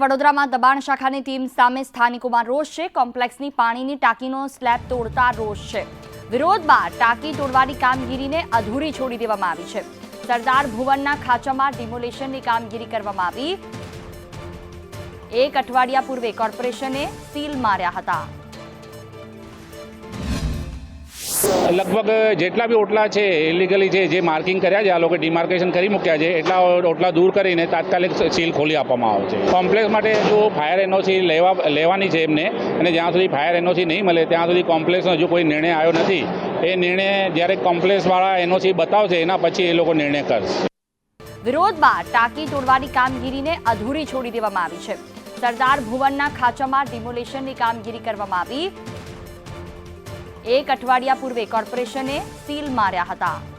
વડોદરામાં દબાણ શાખાની ટીમ સામે સ્થાનિકોમાં રોષ છે. કોમ્પ્લેક્સની પાણીની ટાંકીનો સ્લેબ તોડતા રોષ છે. વિરોધ બાદ ટાંકી તોડવાની કામગીરીને અધૂરી છોડી દેવામાં આવી છે. સરદાર ભુવનના ખાંચામાં ડિમોલેશનની કામગીરી કરવામાં આવી. એક અઠવાડિયા પૂર્વે કોર્પોરેશને સીલ માર્યા હતા. લગભગ જેટલા બી ઓટલા છે ઇલીગલી છે, જે માર્કિંગ કર્યા છે, આ લોકો ડિમાર્કેશન કરી મૂક્યા છે, એટલા ઓટલા દૂર કરીને તાત્કાલિક સીલ ખોલી આપવામાં આવે છે. કોમ્પ્લેક્સ માટે જો ફાયર એનઓસી લેવા, લેવાની છે એમને, અને જ્યાં સુધી ફાયર એનઓસી નહીં મળે, ત્યાં સુધી કોમ્પ્લેક્સનો હજુ કોઈ નિર્ણય આવ્યો નથી. એ નિર્ણય જ્યારે કોમ્પ્લેક્સવાળા એનઓસી બતાવશે, એના પછી એ લોકો નિર્ણય કરશે. વિરોધ બાદ ટાંકી તોડવાની કામગીરીને અધૂરી છોડી દેવામાં આવી છે. સરદાર ભુવનના ખાંચામાં ડિમોલેશનની કામગીરી કરવામાં આવી. એક અઠવાડિયા પૂર્વે કોર્પોરેશને સીલ માર્યા હતા.